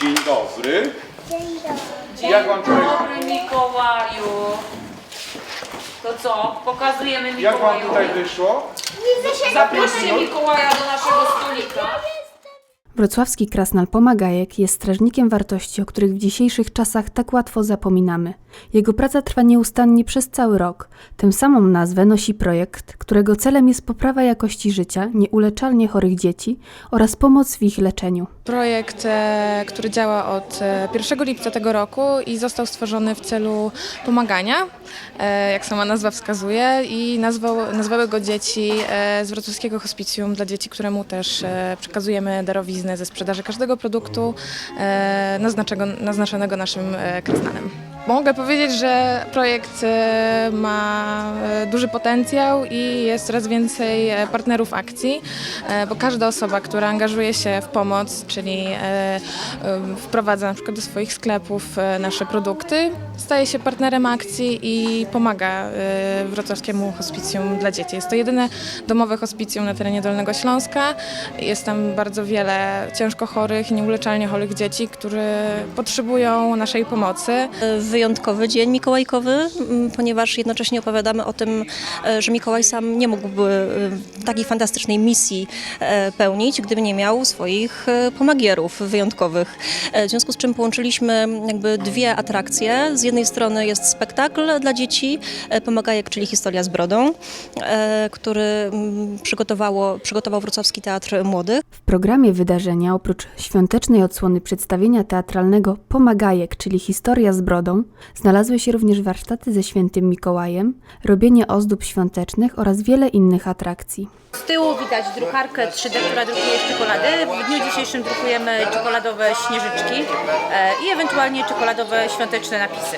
Dzień dobry. Dzień dobry. Jak wam tutaj- dobry Mikołaju. To co? Pokazujemy Jak wam Mikołajowi. tutaj wyszło? Widzę się Zaproście Mikołaja do naszego stolika. Wrocławski krasnal Pomagajek jest strażnikiem wartości, o których w dzisiejszych czasach tak łatwo zapominamy. Jego praca trwa nieustannie przez cały rok. Tę samą nazwę nosi projekt, którego celem jest poprawa jakości życia nieuleczalnie chorych dzieci oraz pomoc w ich leczeniu. Projekt, e, który działa od e, 1 lipca tego roku i został stworzony w celu pomagania, e, jak sama nazwa wskazuje, i nazwał, nazwały go dzieci e, z Wrocławskiego Hospicjum dla dzieci, któremu też e, przekazujemy darowiznę ze sprzedaży każdego produktu e, naznaczonego naszym e, krasnalem. Mogę powiedzieć, że projekt e, ma e, duży potencjał i jest coraz więcej e, partnerów akcji, bo każda osoba, która angażuje się w pomoc, czyli wprowadza na przykład do swoich sklepów nasze produkty, staje się partnerem akcji i pomaga Wrocławskiemu Hospicjum dla Dzieci. Jest to jedyne domowe hospicjum na terenie Dolnego Śląska. Jest tam bardzo wiele ciężko chorych nieuleczalnie chorych dzieci, które potrzebują naszej pomocy. Wyjątkowy dzień mikołajkowy, m, ponieważ jednocześnie opowiadamy o tym, e, że Mikołaj sam nie mógłby e, takiej fantastycznej misji e, pełnić, gdyby nie miał swoich pomagierów wyjątkowych. W związku z czym połączyliśmy jakby dwie atrakcje. Z jednej strony jest spektakl dla dzieci, Pomagajek, czyli historia z brodą, który m, przygotowało, przygotował Wrocławski Teatr Młodych. W programie wydarzenia, oprócz świątecznej odsłony przedstawienia teatralnego Pomagajek, czyli historia z brodą, znalazły się również warsztaty ze świętym Mikołajem, robienie ozdób świątecznych oraz wiele innych atrakcji. Z tyłu widać drukarkę 3D, która drukuje czekolady. W dniu dzisiejszym drukujemy czekoladowe śnieżyczki e, i ewentualnie czekoladowe świąteczne napisy.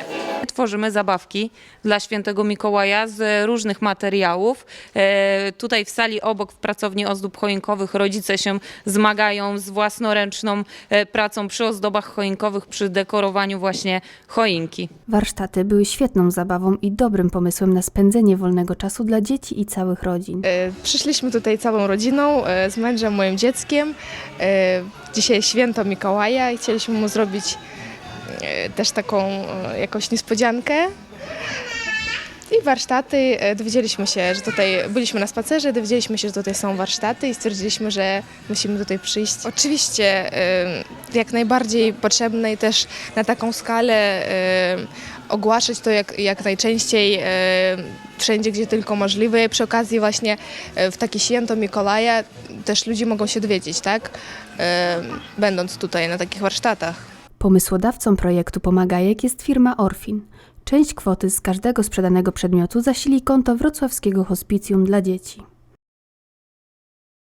Tworzymy zabawki dla świętego Mikołaja z różnych materiałów. E, tutaj w sali obok w pracowni ozdób choinkowych rodzice się zmagają z własnoręczną e, pracą przy ozdobach choinkowych, przy dekorowaniu właśnie choinki. Warsztaty były świetną zabawą i dobrym pomysłem na spędzenie wolnego czasu dla dzieci i całych rodzin. E, Przyszliśmy tutaj całą rodziną, e, z mężem, moim dzieckiem. E, Dzisiaj święto Mikołaja i chcieliśmy mu zrobić e, też taką e, jakąś niespodziankę. I warsztaty, e, dowiedzieliśmy się, że tutaj byliśmy na spacerze, dowiedzieliśmy się, że tutaj są warsztaty i stwierdziliśmy, że musimy tutaj przyjść. Oczywiście e, jak najbardziej potrzebne i też na taką skalę e, ogłaszać to jak, jak najczęściej e, wszędzie, gdzie tylko możliwe. Przy okazji właśnie e, w takie święto Mikołaja też ludzie mogą się dowiedzieć, tak? E, Będąc tutaj na takich warsztatach. Pomysłodawcą projektu Pomagajek jest firma Orfin. Część kwoty z każdego sprzedanego przedmiotu zasili konto Wrocławskiego Hospicjum dla Dzieci.